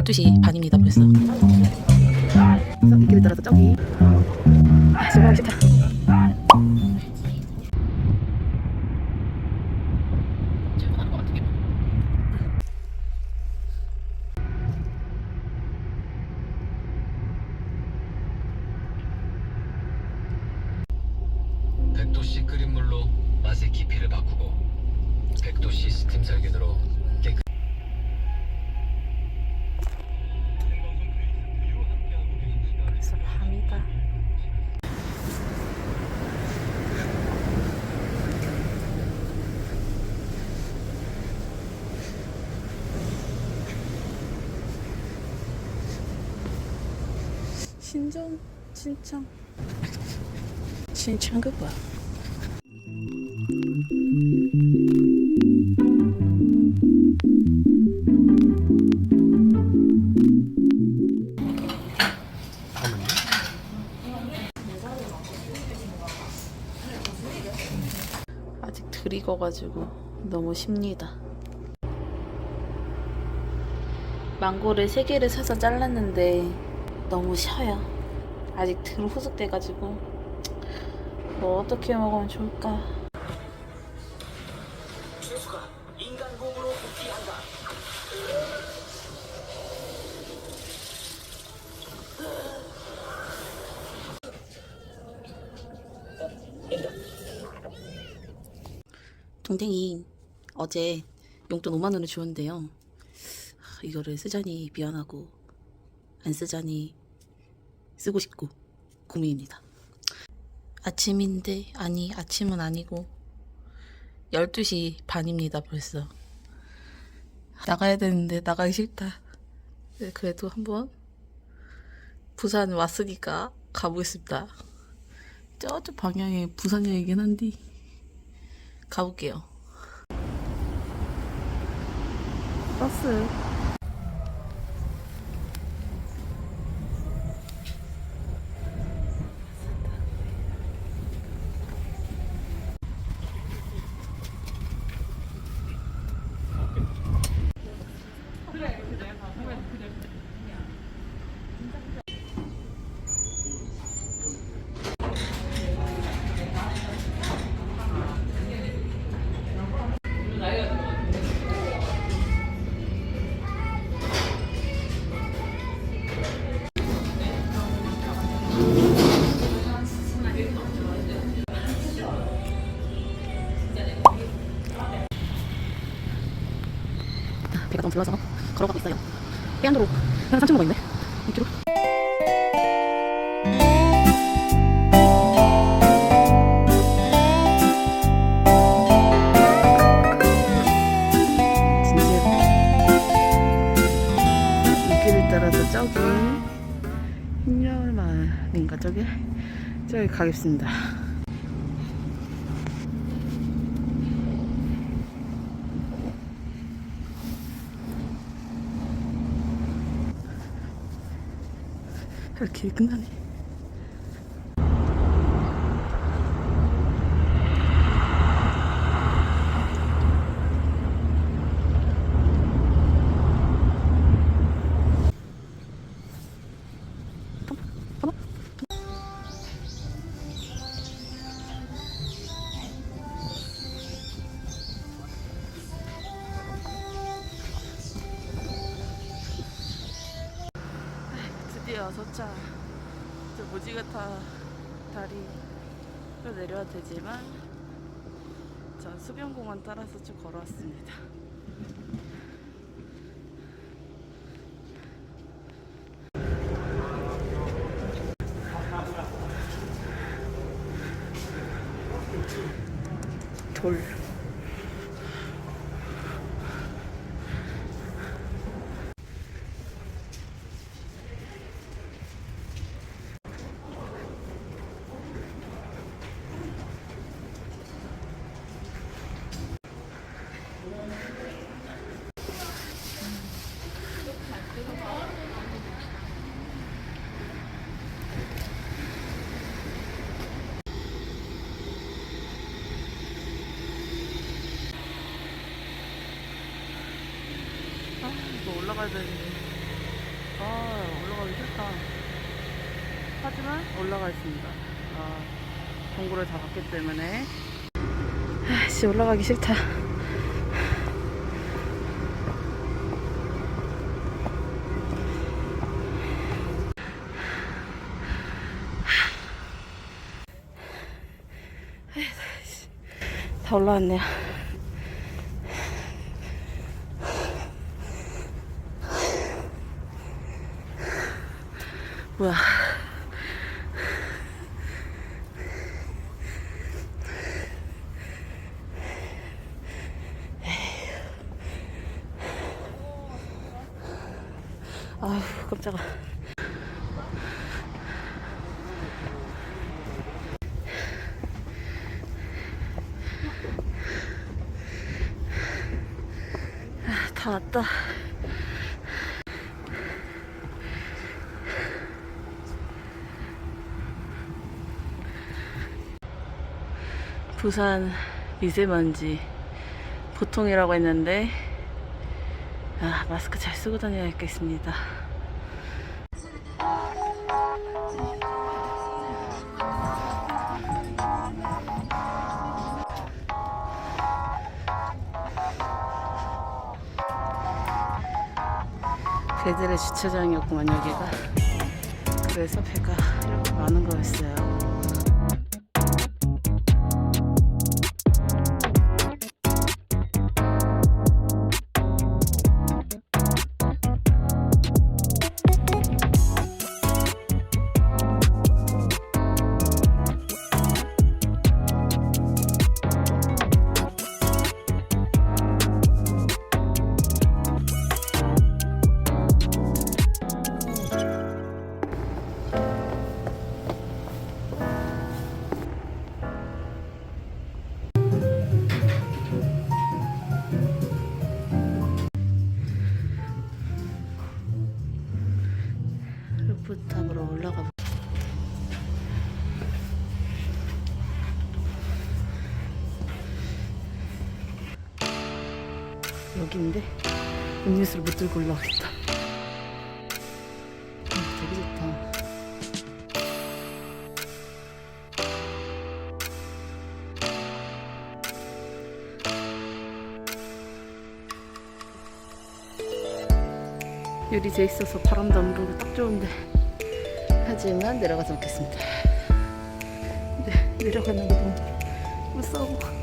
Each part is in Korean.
12시 반입니다 벌써. 그래서 이 길을 따라서 저기 아, 수고하기 싫다. 백도씨 끓인 물로 맛의 깊이를 바꾸고 백도씨 스팀 살균으로 신전 신청 신청 그거 아직 덜 익어가지고 너무 쉽니다. 망고를 세 개를 사서 잘랐는데 너무 셔요. 아직 덜 후숙돼가지고 뭐 어떻게 먹으면 좋을까? 동생이 어제 용돈 5만 원을 주었는데요. 하, 이거를 쓰자니 미안하고 안 쓰자니 쓰고 싶고 고민입니다. 아침인데 아니 아침은 아니고 12시 반입니다 벌써. 나가야 되는데 나가기 싫다. 네, 그래도 한번 부산 왔으니까 가보겠습니다. 저쪽 방향에 부산역이긴 한데 가볼게요. 버스. 배가 너무 불러서 걸어가고 있어요. 해안도로 한 3층 먹어 있네. 6km. 진짜 이 길을 따라서 저기 흰여울마을인가 저기 저기 가겠습니다. 이렇게 끝나네. 서차 저 무지개타 다리로 내려야 되지만 전 수변공원 따라서 쭉 걸어왔습니다. 돌. 아, 이거 올라가야 되는데. 아 올라가기 싫다. 하지만 올라가 있습니다. 아다 봤기 때문에. 아씨 올라가기 싫다. 다 올라왔네요. 뭐야? 아휴 깜짝아. 아, 다 왔다. 부산 미세먼지 보통이라고 했는데 아, 마스크 잘 쓰고 다녀야겠습니다. 배들의 주차장이었구만 여기가. 그래서 배가 이렇게 많은 거였어요. 루프탑으로 올라가 보 여기인데 음료수를 못 들고 올라가겠다. 아, 되게 좋다. 유리 돼 있어서 바람도 안 불고 딱 좋은데 하지만 내려가지 않겠습니다. 네, 내려가는 게 너무 무서워.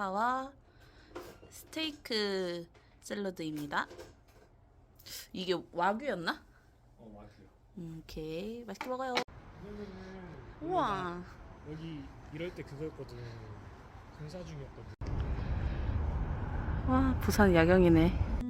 다와 스테이크 샐러드입니다. 이게 와규였나? 어. 음, 오케이 맛있게 먹어요. 우와. 여기 이럴 때 그거였거든. 공사 중이었거든. 와 부산 야경이네.